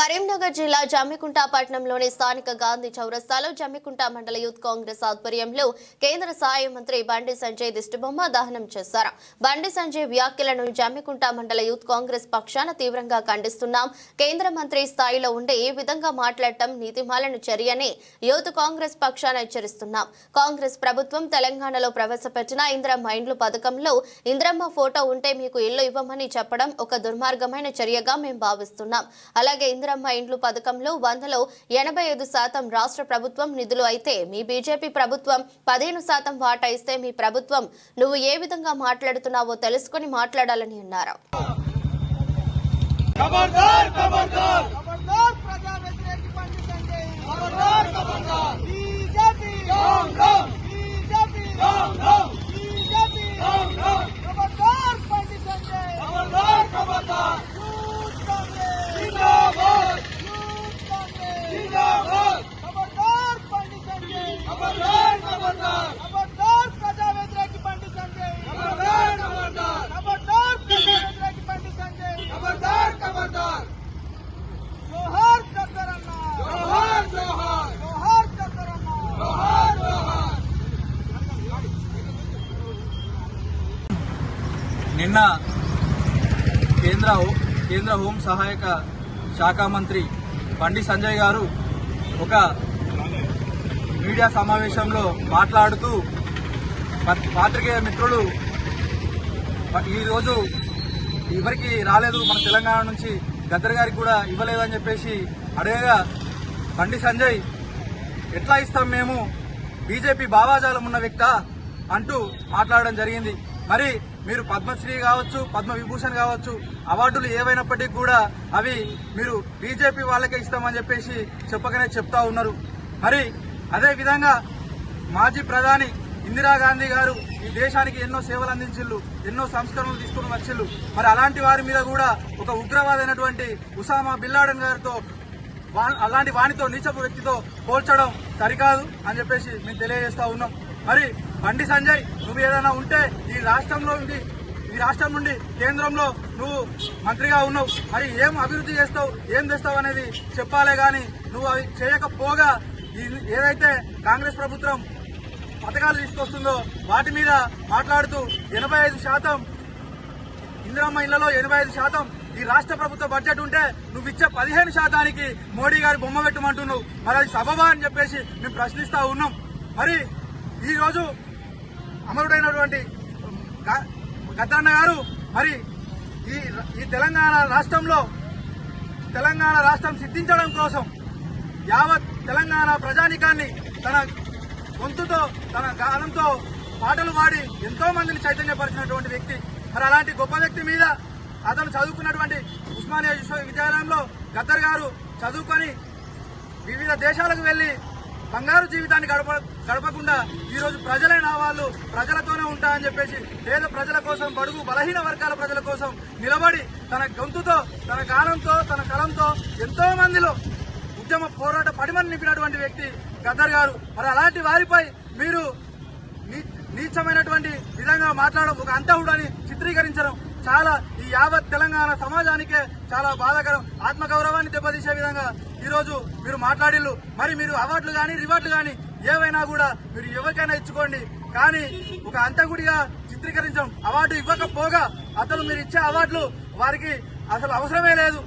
కరీంనగర్ జిల్లా జమ్మికుంట పట్టణంలోని స్థానిక గాంధీ చౌరస్తాలో జమ్మికుంట మండల యూత్ కాంగ్రెస్ ఆధ్వర్యంలో కేంద్ర సహాయ మంత్రి బండి సంజయ్ దిష్టిబొమ్మ దహనం చేశారు. బండి సంజయ్ వ్యాఖ్యలను జమ్మికుంట మండల యూత్ కాంగ్రెస్ పక్షాన తీవ్రంగా ఖండిస్తున్నాం. కేంద్ర మంత్రి స్థాయిలో ఉండే ఏ విధంగా మాట్లాడటం నీతిమాలను చర్యని యూత్ కాంగ్రెస్ పక్షాన హెచ్చరిస్తున్నాం. కాంగ్రెస్ ప్రభుత్వం తెలంగాణలో ప్రవేశపెట్టిన ఇంద్రమ్మ ఇండ్లు పథకంలో ఇంద్రమ్మ ఫోటో ఉంటే మీకు ఇల్లు ఇవ్వమని చెప్పడం ఒక దుర్మార్గమైన చర్యగా మేము భావిస్తున్నాం. అలాగే ఇంద్ర ఇందిరమ్మ ఇండ్లు పథకంలో వందలో ఎనభై ఐదు శాతం రాష్ట్ర ప్రభుత్వం నిధులు అయితే మీ బీజేపీ ప్రభుత్వం పదిహేను శాతం వాటా ఇస్తే మీ ప్రభుత్వం నువ్వు ఏ విధంగా మాట్లాడుతున్నావో తెలుసుకుని మాట్లాడాలని అన్నారు. నిన్న కేంద్ర కేంద్ర హోం సహాయక శాఖ మంత్రి బండి సంజయ్ గారు ఒక మీడియా సమావేశంలో మాట్లాడుతూ పాత్రికేయ మిత్రులు ఈరోజు ఎవరికి రాలేదు మన తెలంగాణ నుంచి గద్దర్ గారికి కూడా ఇవ్వలేదని చెప్పేసి అడగగా బండి సంజయ్ ఎట్లా ఇస్తాం మేము? బీజేపీ భావాజాలం ఉన్న వ్యక్త? అంటూ మాట్లాడడం జరిగింది. మరి మీరు పద్మశ్రీ కావచ్చు పద్మ విభూషణ్ కావచ్చు అవార్డులు ఏవైనప్పటికీ కూడా అవి మీరు బీజేపీ వాళ్ళకే ఇస్తామని చెప్పేసి చెప్పకనే చెప్తా ఉన్నారు. మరి అదే విధంగా మాజీ ప్రధాని ఇందిరాగాంధీ గారు ఈ దేశానికి ఎన్నో సేవలు అందించిల్లు ఎన్నో సంస్కరణలు తీసుకుని వచ్చిల్లు మరి అలాంటి వారి మీద కూడా ఒక ఉగ్రవాదైనటువంటి ఉసామా బిల్లాడన్ గారితో వా- అలాంటి వానితో నీచపు వ్యక్తితో పోల్చడం సరికాదు అని చెప్పేసి మేము తెలియజేస్తా ఉన్నాం. మరి బండి సంజయ్ నువ్వు ఏదైనా ఉంటే ఈ రాష్ట్రంలో ఉండి ఈ రాష్ట్రం నుండి కేంద్రంలో నువ్వు మంత్రిగా ఉన్నావు. మరి ఏం అభివృద్ధి చేస్తావు ఏం తెస్తావు అనేది చెప్పాలే గాని నువ్వు అవి చేయకపోగా ఏదైతే కాంగ్రెస్ ప్రభుత్వం పథకాలు తీసుకొస్తుందో వాటి మీద మాట్లాడుతూ ఎనభై ఐదు శాతం ఇందిరమ్మ ఇళ్ళలో ఎనభై ఐదు శాతం ఈ రాష్ట్ర ప్రభుత్వ బడ్జెట్ ఉంటే నువ్వు ఇచ్చే పదిహేను శాతానికి మోడీ గారి బొమ్మ పెట్టమంటున్నావు. మరి అది సబబా అని చెప్పేసి మేము ప్రశ్నిస్తా ఉన్నాం. మరి ఈరోజు అమరుడైనటువంటి గద్దన్న గారు మరి ఈ ఈ తెలంగాణ రాష్ట్రంలో తెలంగాణ రాష్ట్రం సిద్ధించడం కోసం యావత్ తెలంగాణ ప్రజానికాన్ని తన గొంతుతో తన గానంతో పాటలు పాడి ఎంతో మందిని చైతన్యపరిచినటువంటి వ్యక్తి. మరి అలాంటి గొప్ప వ్యక్తి మీద అతను చదువుకున్నటువంటి ఉస్మానియా విశ్వవిద్యాలయంలో గద్దర్ గారు చదువుకొని వివిధ దేశాలకు వెళ్ళి బంగారు జీవితాన్ని గడప గడపకుండా ఈరోజు ప్రజలైన వాళ్ళు ప్రజలతోనే ఉంటా అని చెప్పేసి పేద ప్రజల కోసం బడుగు బలహీన వర్గాల ప్రజల కోసం నిలబడి తన గొంతుతో తన కాలంతో తన కలంతో ఎంతో మందిలో ఉద్యమ పోరాట పడిమని నింపినటువంటి వ్యక్తి గద్దర్ గారు. మరి అలాంటి వారిపై మీరు నీ- నీచమైనటువంటి విధంగా మాట్లాడడం ఒక అంతహుడు అని చిత్రీకరించడం చాలా ఈ యావత్ తెలంగాణ సమాజానికే చాలా బాధాకరం. ఆత్మగౌరవాన్ని దెబ్బతీసే విధంగా ఈరోజు మీరు మాట్లాడిల్లు. మరి మీరు అవార్డులు కానీ రివార్డులు కానీ ఏవైనా కూడా మీరు ఎవరికైనా ఇచ్చుకోండి. కానీ ఒక అంతకుడిగా చిత్రీకరించడం అవార్డు ఇవ్వకపోగా అతను మీరు ఇచ్చే అవార్డులు వారికి అసలు అవసరమే లేదు.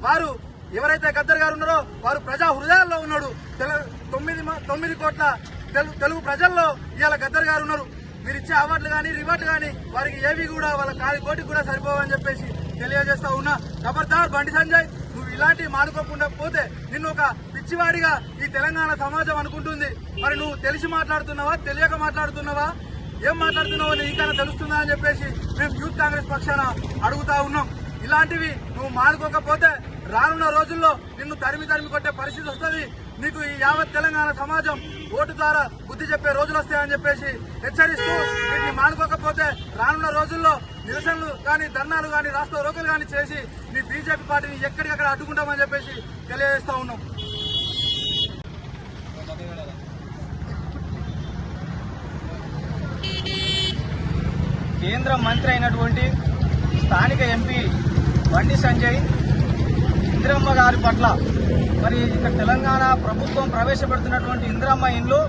వారు ఎవరైతే గద్దర్ గారు ఉన్నారో వారు ప్రజా హృదయాల్లో ఉన్నాడు. తెల- తొమ్మిది మ- తొమ్మిది కోట్ల తెలు- తెలుగు ప్రజల్లో ఇవాళ గద్దర్ గారు ఉన్నారు. మీరు ఇచ్చే అవార్డులు కానీ రివార్డులు కానీ వారికి ఏవి కూడా వాళ్ళ కాలి కోటికి కూడా సరిపోవని చెప్పేసి తెలియజేస్తా ఉన్నా. ఖబర్దార్ బండి సంజయ్ నువ్వు ఇలాంటివి మానుకోకుండా పోతే నిన్ను ఒక పిచ్చివాడిగా ఈ తెలంగాణ సమాజం అనుకుంటుంది. మరి నువ్వు తెలిసి మాట్లాడుతున్నావా తెలియక మాట్లాడుతున్నావా? ఏం మాట్లాడుతున్నావో నీకైనా తెలుస్తుందా అని చెప్పేసి మేము యూత్ కాంగ్రెస్ పక్షాన అడుగుతా ఉన్నాం. ఇలాంటివి నువ్వు మానుకోకపోతే రానున్న రోజుల్లో నిన్ను తరిమి తరిమి కొట్టే పరిస్థితి వస్తుంది. నీకు ఈ యావత్ తెలంగాణ సమాజం ఓటు ద్వారా బుద్ధి చెప్పే రోజులు వస్తాయని చెప్పేసి హెచ్చరిస్తూ వీటిని మానుకోకపోతే రానున్న రోజుల్లో నిరసనలు కానీ ధర్నాలు కానీ రాష్ట్ర రోకలు కానీ చేసి నీ బీజేపీ పార్టీని ఎక్కడికక్కడ అడ్డుకుంటామని చెప్పేసి తెలియజేస్తా ఉన్నాం. కేంద్ర మంత్రి అయినటువంటి స్థానిక ఎంపీ బండి సంజయ్ ఇందిరమ్మ గారి పట్ల. మరి ఇక్కడ తెలంగాణ ప్రభుత్వం ప్రవేశపెడుతున్నటువంటి ఇందిరమ్మ ఇండ్లు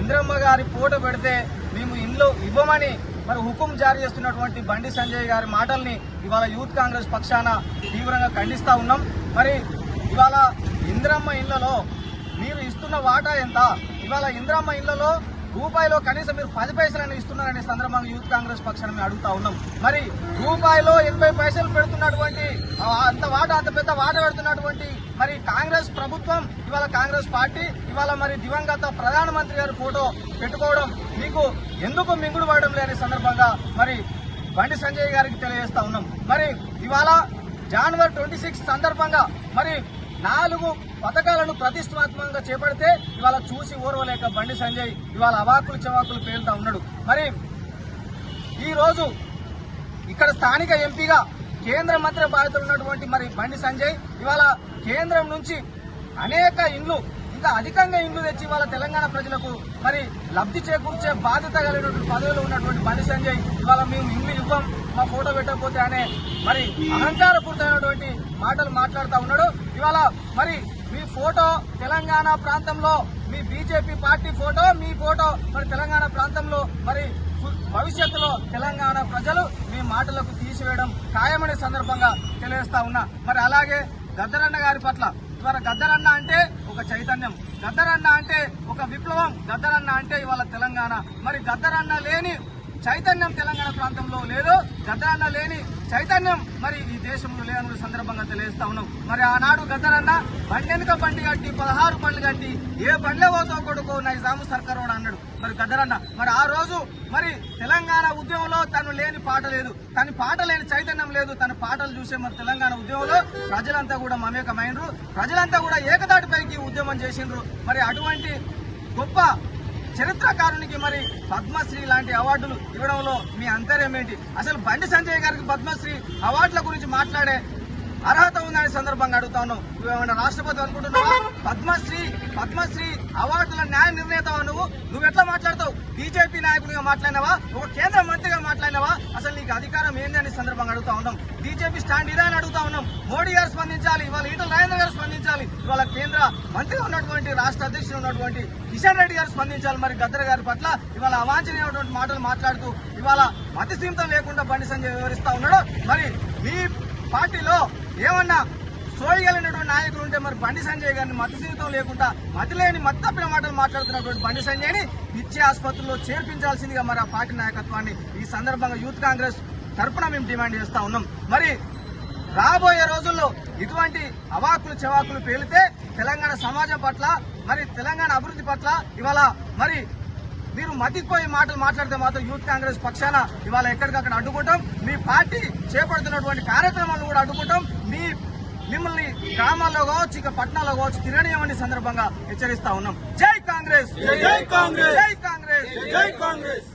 ఇందిరమ్మ గారి పూట పెడితే మేము ఇండ్లు ఇవ్వమని మరి హుకుం జారీ చేస్తున్నటువంటి బండి సంజయ్ గారి మాటల్ని ఇవాళ యూత్ కాంగ్రెస్ పక్షాన తీవ్రంగా ఖండిస్తూ ఉన్నాం. మరి ఇవాళ ఇందిరమ్మ ఇళ్ళలో మీరు ఇస్తున్న వాటా ఎంత? ఇవాళ ఇందిరమ్మ ఇళ్ళలో రూపాయిలో కనీసం మీరు పది పైసలని ఇస్తున్నారనే సందర్భంగా యూత్ కాంగ్రెస్ పక్షాన్ని మేము అడుగుతా ఉన్నాం. మరి రూపాయిలో ఎనభై పైసలు పెడుతున్నటువంటి అంత వాట అంత పెద్ద వాట పెడుతున్నటువంటి మరి కాంగ్రెస్ ప్రభుత్వం ఇవాళ కాంగ్రెస్ పార్టీ ఇవాళ మరి దివంగత ప్రధానమంత్రి గారి ఫోటో పెట్టుకోవడం మీకు ఎందుకు మింగుడు పడడం లేని సందర్భంగా మరి బండి సంజయ్ గారికి తెలియజేస్తా ఉన్నాం. మరి ఇవాళ జనవరి ట్వంటీ సిక్స్ సందర్భంగా మరి నాలుగు పథకాలను ప్రతిష్టాత్మకంగా చేపడితే ఇవాళ చూసి ఓర్వలేక బండి సంజయ్ ఇవాళ అవాకులు చవాకులు పేలుతా ఉన్నాడు. మరి ఈరోజు ఇక్కడ స్థానిక ఎంపీగా కేంద్ర మంత్రి బాధితులు ఉన్నటువంటి మరి బండి సంజయ్ ఇవాళ కేంద్రం నుంచి అనేక ఇండ్లు ఇంకా అధికంగా ఇండ్లు తెచ్చి ఇవాళ తెలంగాణ ప్రజలకు మరి లబ్ధి చేకూర్చే బాధ్యత కలిగినటువంటి పదవిలో ఉన్నటువంటి బండి సంజయ్ ఇవాళ మేము ఇండ్లు ఇవ్వం మా ఫోటో పెట్టకపోతే అనే మరి అహంకారపూరితమైనటువంటి మాటలు మాట్లాడుతూ ఉన్నాడు. ఇవాళ మరి మీ ఫోటో తెలంగాణ ప్రాంతంలో మీ బీజేపీ పార్టీ ఫోటో మీ ఫోటో మరి తెలంగాణ ప్రాంతంలో మరి భవిష్యత్తులో తెలంగాణ ప్రజలు మీ మాటలకు తీసివేయడం ఖాయమనే సందర్భంగా తెలియజేస్తా ఉన్నా. మరి అలాగే గద్దరన్న గారి పట్ల ఇవాళ గద్దరన్న అంటే ఒక చైతన్యం గద్దరన్న అంటే ఒక విప్లవం గద్దరన్న అంటే ఇవాళ తెలంగాణ. మరి గద్దరన్న లేని చైతన్యం తెలంగాణ ప్రాంతంలో లేదు గద్దరన్న లేని చైతన్యం మరి ఈ దేశంలో లేని సందర్భంగా తెలియజేస్తా ఉన్నాం. మరి ఆనాడు గద్దరన్న బండెనక బండి కట్టి పదహారు బండ్లు కట్టి ఏ బండ్లే పోతో కొడుకో నైజాము సర్కార్ వాడు అన్నాడు. మరి గద్దరన్న మరి ఆ రోజు మరి తెలంగాణ ఉద్యమంలో తను లేని పాట లేదు. తన పాట లేని చైతన్యం లేదు. తన పాటలు చూసే మరి తెలంగాణ ఉద్యమంలో ప్రజలంతా కూడా మమేకమైనరు ప్రజలంతా కూడా ఏకదాటిపైకి ఉద్యమం చేసిండ్రు. మరి అటువంటి గొప్ప చరిత్రకారునికి మరి పద్మశ్రీ లాంటి అవార్డులు ఇవ్వడంలో మీ అంతర్యం ఏంటి? అసలు బండి సంజయ్ గారికి పద్మశ్రీ అవార్డుల గురించి మాట్లాడే అర్హత ఉందనే సందర్భంగా అడుగుతా ఉన్నావు నువ్వేమైనా రాష్ట్రపతి అనుకుంటున్నావా? పద్మశ్రీ పద్మశ్రీ అవార్డుల న్యాయ నిర్ణేతవా నువ్వు. నువ్వు ఎట్లా మాట్లాడతావు? బీజేపీ నాయకునిగా మాట్లాడినావా? ఒక కేంద్ర మంత్రిగా మాట్లాడినావా? అసలు నీకు అధికారం ఏంది అనే సందర్భంగా అడుగుతా ఉన్నాం. బీజేపీ స్టాండ్ ఇదా అని అడుగుతా ఉన్నాం. మోడీ గారు స్పందించాలి ఇవాళ ఈటల నరేంద్ర గారు స్పందించాలి. ఇవాళ కేంద్ర మంత్రిగా ఉన్నటువంటి రాష్ట్ర అధ్యక్షుడు ఉన్నటువంటి కిషన్ రెడ్డి గారు స్పందించాలి. మరి గద్దర్ గారి పట్ల ఇవాళ అవాంఛనీయమైనటువంటి మాటలు మాట్లాడుతూ ఇవాళ మతి సీమితం లేకుండా బండి సంజయ్ వివరిస్తా ఉన్నాడు. మరి మీ పార్టీలో ఏమన్నా సోయగలిగినటువంటి నాయకులు ఉంటే మరి బండి సంజయ్ గారిని మత జీవితం లేకుండా మతిలేని మత తప్పిన మాటలు మాట్లాడుతున్నటువంటి బండి సంజయ్ని నిత్య ఆసుపత్రిలో చేర్పించాల్సిందిగా మరి ఆ పార్టీ నాయకత్వాన్ని ఈ సందర్భంగా యూత్ కాంగ్రెస్ తరఫున మేము డిమాండ్ చేస్తా ఉన్నాం. మరి రాబోయే రోజుల్లో ఇటువంటి అవాకులు చెవాకులు పేలితే తెలంగాణ సమాజం పట్ల మరి తెలంగాణ అభివృద్ధి పట్ల ఇవాళ మరి మీరు మతిపోయి మాటలు మాట్లాడితే మాత్రం యూత్ కాంగ్రెస్ పక్షాన ఇవాళ ఎక్కడికక్కడ అడ్డుకుంటాం. మీ పార్టీ చేపడుతున్నటువంటి కార్యక్రమాలను కూడా అడ్డుకుంటాం. మీ మిమ్మల్ని గ్రామాల్లో కావచ్చు ఇక పట్టణాల్లో కావచ్చు తిరగనీయమని సందర్భంగా హెచ్చరిస్తా ఉన్నాం. జై కాంగ్రెస్! జై కాంగ్రెస్! జై కాంగ్రెస్! జై కాంగ్రెస్!